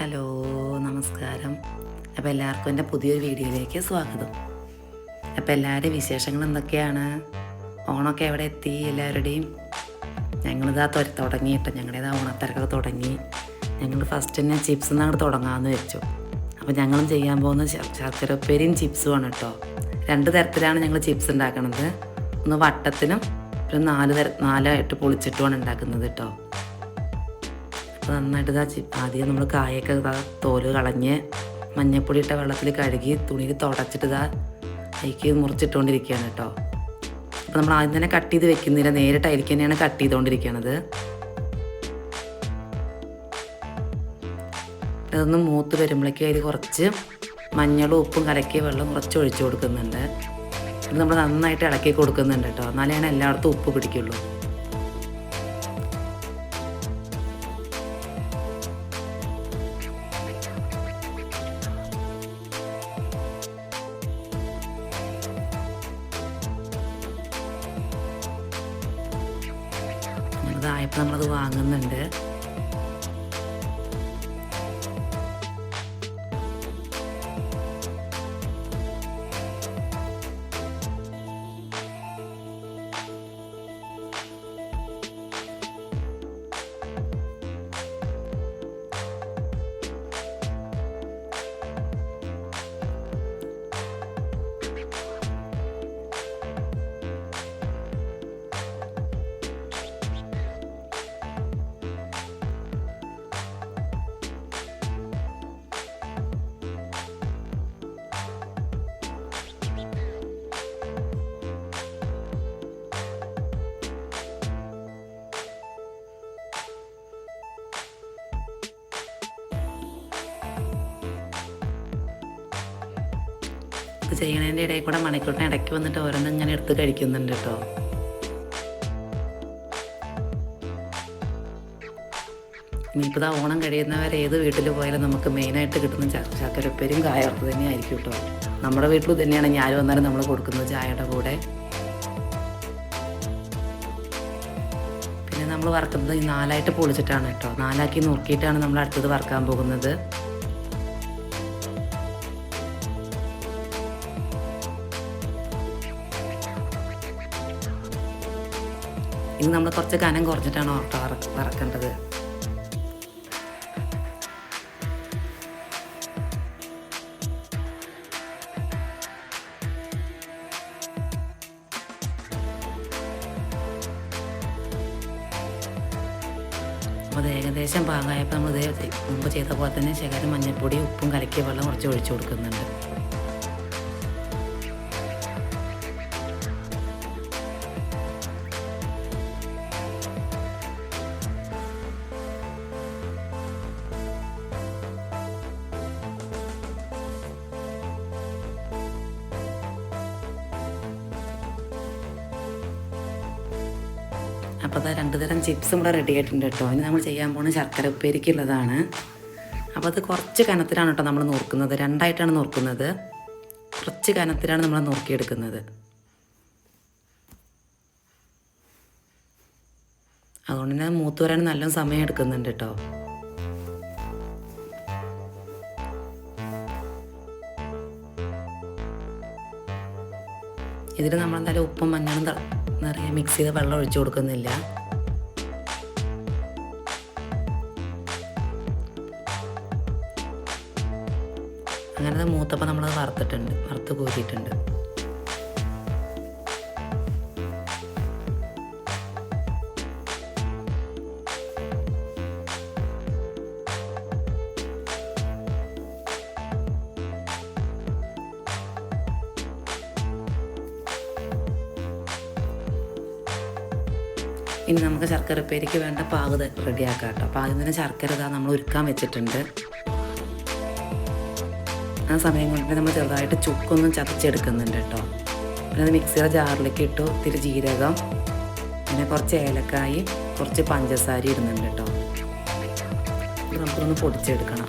Hello നമസ്കാരം. അപ്പോൾ എല്ലാവർക്കും എന്റെ പുതിയൊരു വീഡിയോയിലേക്ക് സ്വാഗതം. അപ്പോൾ എല്ലാവരുടെയും വിശേഷങ്ങൾ എന്തൊക്കെയാണ്? ഓണമൊക്കെ എവിടെ എത്തി എല്ലാവരുടെയും? ഞങ്ങളിതാ തൊര തുടങ്ങിയിട്ട് ഞങ്ങളുടേതാ ഓണത്തിരക്കൊക്കെ തുടങ്ങി. ഞങ്ങൾ ഫസ്റ്റ് തന്നെ ചിപ്സ് അങ്ങോട്ട് തുടങ്ങാമെന്ന് വെച്ചു. അപ്പോൾ ഞങ്ങളും ചെയ്യാൻ പോകുന്ന ശ- ശർക്കര ഉപ്പേരിയും ചിപ്സുമാണ് കേട്ടോ രണ്ട് തരത്തിലാണ് ഞങ്ങൾ ചിപ്സ് ഉണ്ടാക്കുന്നത് ഒന്ന് വട്ടത്തിനും പിന്നെ നാല് തര നാലായിട്ട് പൊളിച്ചിട്ടുമാണ് ഉണ്ടാക്കുന്നത് കേട്ടോ നന്നായിട്ട് ഇതാ ആദ്യം നമ്മൾ കായൊക്കെ ഇതാ തോൽ കളഞ്ഞ് മഞ്ഞപ്പൊടി ഇട്ട വെള്ളത്തിൽ കഴുകി തുണിയിൽ തുടച്ചിട്ട് ഇതാ അതിക്ക് മുറിച്ചിട്ടുകൊണ്ടിരിക്കുകയാണ് കേട്ടോ. അപ്പോൾ നമ്മൾ ആദ്യം തന്നെ കട്ട് ചെയ്ത് വെക്കുന്നില്ല നേരിട്ട് അതിലേക്ക് തന്നെയാണ് കട്ട് ചെയ്തുകൊണ്ടിരിക്കുന്നത് ഇതൊന്ന് മൂത്ത് വരുമ്പോഴേക്കും അതിൽ കുറച്ച് മഞ്ഞളും ഉപ്പും കലക്കിയ വെള്ളം കുറച്ച് ഒഴിച്ചു കൊടുക്കുന്നുണ്ട്. നമ്മൾ നന്നായിട്ട് ഇളക്കി കൊടുക്കുന്നുണ്ട് കേട്ടോ. എന്നാലാണ് എല്ലായിടത്തും ഉപ്പ് പിടിക്കുള്ളൂ. ഇതായപ്പോൾ നമ്മളത് വാങ്ങുന്നുണ്ട്. ഇത് ചെയ്യണതിന്റെ ഇടയിൽ കൂടെ മണിക്കൂട്ടം ഇടയ്ക്ക് വന്നിട്ട് ഓരോന്നും ഇങ്ങനെ എടുത്ത് കഴിക്കുന്നുണ്ട് കേട്ടോ. ഇനിയിപ്പോൾ ഇതാ ഓണം കഴിയുന്നവരെ ഏത് വീട്ടിൽ പോയാലും നമുക്ക് മെയിനായിട്ട് കിട്ടുന്ന ശർക്കരപ്പേരും കായർത്ത് തന്നെയായിരിക്കും കേട്ടോ. നമ്മുടെ വീട്ടിൽ തന്നെയാണ് ഞാൻ വന്നാലും നമ്മൾ കൊടുക്കുന്നത് ചായയുടെ കൂടെ. പിന്നെ നമ്മൾ വറുക്കുന്നത് നാലായിട്ട് പൊളിച്ചിട്ടാണ് കേട്ടോ. നാലാക്കി നോക്കിയിട്ടാണ് നമ്മൾ അടുത്തത് വറുക്കാൻ പോകുന്നത്. ഇനി നമ്മൾ കുറച്ച് കനം കുറച്ചിട്ടാണ് ഓർട്ട വറ- വറക്കേണ്ടത്. അപ്പോൾ അത് ഏകദേശം പാകമായപ്പോൾ നമ്മൾ ഇതേ മുമ്പ് ചെയ്ത പോലെ തന്നെ ശകലം മഞ്ഞൾപ്പൊടി ഉപ്പും കലക്കിയ വെള്ളം കുറച്ച് ഒഴിച്ചു കൊടുക്കുന്നുണ്ട്. അപ്പോൾ അത് രണ്ട് തരം ചിപ്സും ഇവിടെ റെഡി ആയിട്ടുണ്ട് കേട്ടോ. ഇനി നമ്മൾ ചെയ്യാൻ പോകുന്നത് ശർക്കര ഉപ്പേരിക്കുള്ളതാണ്. അപ്പോൾ അത് കുറച്ച് കനത്തിലാണ് കേട്ടോ നമ്മൾ നോക്കുന്നത്. രണ്ടായിട്ടാണ് നോക്കുന്നത്. കുറച്ച് കനത്തിലാണ് നമ്മൾ നോക്കിയെടുക്കുന്നത്. അതുകൊണ്ട് തന്നെ മൂത്ത് വരാൻ നല്ല സമയം എടുക്കുന്നുണ്ട് കേട്ടോ. ഇതിൽ നമ്മളെന്തായാലും ഉപ്പും മഞ്ഞളും നിറയെ മിക്സ് ചെയ്ത് വെള്ളം ഒഴിച്ചു കൊടുക്കുന്നില്ല. അങ്ങനെ മൂത്തപ്പം നമ്മളത് വറുത്തിട്ടുണ്ട് വറുത്ത് കോരിയിട്ടുണ്ട്. ഇനി നമുക്ക് ശർക്കര ഉപ്പേരിക്ക് വേണ്ട പാക് റെഡിയാക്കാം കേട്ടോ അപ്പോൾ ആദ്യം തന്നെ ശർക്കര ഇതാ നമ്മൾ ഒരുക്കാൻ വെച്ചിട്ടുണ്ട്. ആ സമയം കൊണ്ട് നമ്മൾ ചെറുതായിട്ട് ചുക്കൊന്നും ചതച്ചെടുക്കുന്നുണ്ട് കേട്ടോ. പിന്നെ അത് മിക്സിയുടെ ജാറിലേക്ക് ഇട്ടു ഇത്തിരി ജീരകം പിന്നെ കുറച്ച് ഏലക്കായി കുറച്ച് പഞ്ചസാര ഇടുന്നുണ്ട് കേട്ടോ. നമുക്കൊന്ന് പൊടിച്ചെടുക്കണം.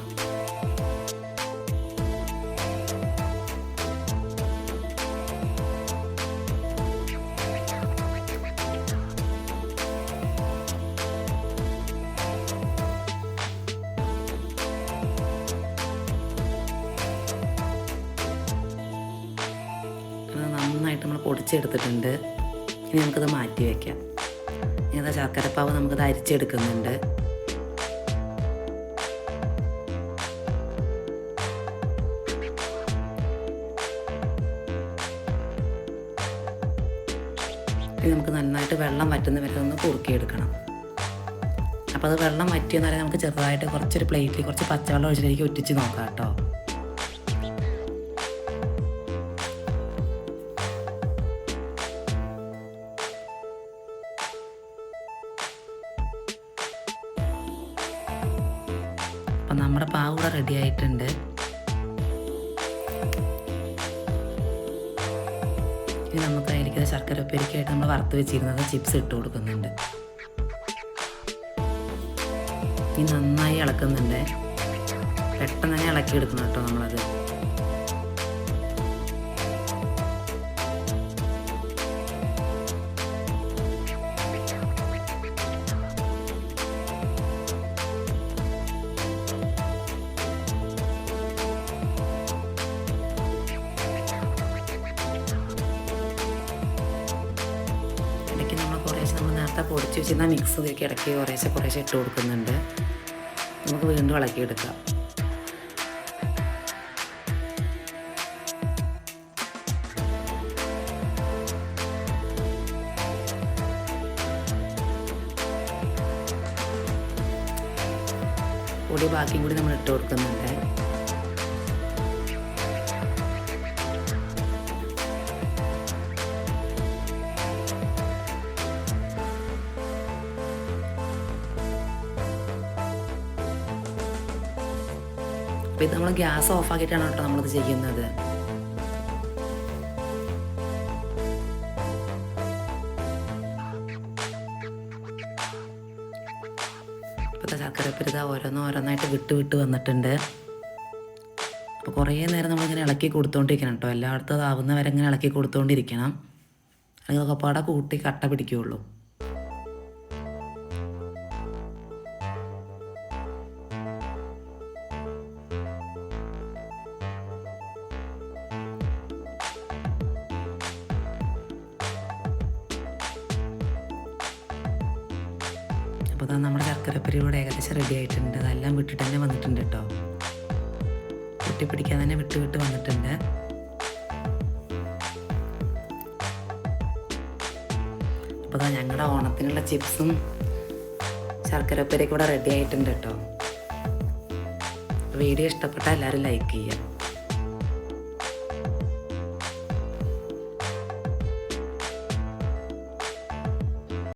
പൊടിച്ചെടുത്തിട്ടുണ്ട്. ഇനി നമുക്കത് മാറ്റി വയ്ക്കാം ഇനി ശർക്കരപ്പാവ് നമുക്കത് അരിച്ചെടുക്കുന്നുണ്ട്. ഇനി നമുക്ക് നന്നായിട്ട് വെള്ളം വറ്റുന്ന വരെ ഒന്ന് കുറുക്കിയെടുക്കണം. അപ്പോൾ അത് വെള്ളം വറ്റിയെന്നാലേ നമുക്ക് ചെറുതായിട്ട് കുറച്ചൊരു പ്ലേറ്റിൽ കുറച്ച് പച്ചവെള്ളം ഒഴിച്ചിലേക്ക് ഒറ്റിച്ച് നോക്കാം കേട്ടോ. നമ്മുടെ പാവ് കൂടെ റെഡി ആയിട്ടുണ്ട്. ഇനി നമുക്ക് അതിലേക്ക് ശർക്കര ഉപ്പേരിക്കായിട്ട് നമ്മൾ വറുത്ത് വെച്ചിരുന്നത് ചിപ്സ് ഇട്ട് കൊടുക്കുന്നുണ്ട്. ഇനി നന്നായി ഇളക്കുന്നുണ്ട്. പെട്ടെന്ന് തന്നെ ഇളക്കി എടുക്കണം കേട്ടോ നമ്മളത്. കുറേശ്ശെ നമ്മൾ നേരത്തെ പൊടിച്ച് വെച്ചിരുന്ന മിക്സ് ഇതിലേക്ക് ഇടയ്ക്ക് കുറേശ്ശെ കുറേശ്ശെ ഇട്ട് കൊടുക്കുന്നുണ്ട്. നമുക്ക് വീണ്ടും ഇളക്കിയെടുക്കാം. പൊടി ബാക്കിയും കൂടി നമ്മൾ ഇട്ട് കൊടുക്കുന്നുണ്ട്. അപ്പോൾ ഇത് നമ്മൾ ഗ്യാസ് ഓഫാക്കിയിട്ടാണ് കേട്ടോ നമ്മളിത് ചെയ്യുന്നത്. ഇപ്പോഴത്തെ ചക്കരപ്പരി ഇതാ ഓരോന്ന് ഓരോന്നായിട്ട് വിട്ട് വിട്ട് വന്നിട്ടുണ്ട്. അപ്പോൾ കുറേ നേരം നമ്മളിങ്ങനെ ഇളക്കി കൊടുത്തോണ്ടിരിക്കണം കേട്ടോ. എല്ലായിടത്തും അതാവുന്നവരെ ഇങ്ങനെ ഇളക്കി കൊടുത്തോണ്ടിരിക്കണം. അല്ലെങ്കിൽ അതൊക്കെ പാടെ കൂട്ടി കട്ട പിടിക്കുകയുള്ളൂ അപ്പോൾ തന്നെ നമ്മുടെ ശർക്കരപ്പരി ഏകദേശം റെഡി ആയിട്ടുണ്ട്. അതെല്ലാം വിട്ടിട്ട് തന്നെ വന്നിട്ടുണ്ട് കേട്ടോ പിടിക്കാൻ തന്നെ വിട്ട് വിട്ട് വന്നിട്ടുണ്ട്. അപ്പോൾ തന്നെ ഞങ്ങളുടെ ഓണത്തിനുള്ള ചിപ്സും ശർക്കരപ്പരിയൊക്കെ ഇവിടെ റെഡി ആയിട്ടുണ്ട് കേട്ടോ വീഡിയോ ഇഷ്ടപ്പെട്ടാൽ എല്ലാവരും ലൈക്ക് ചെയ്യുക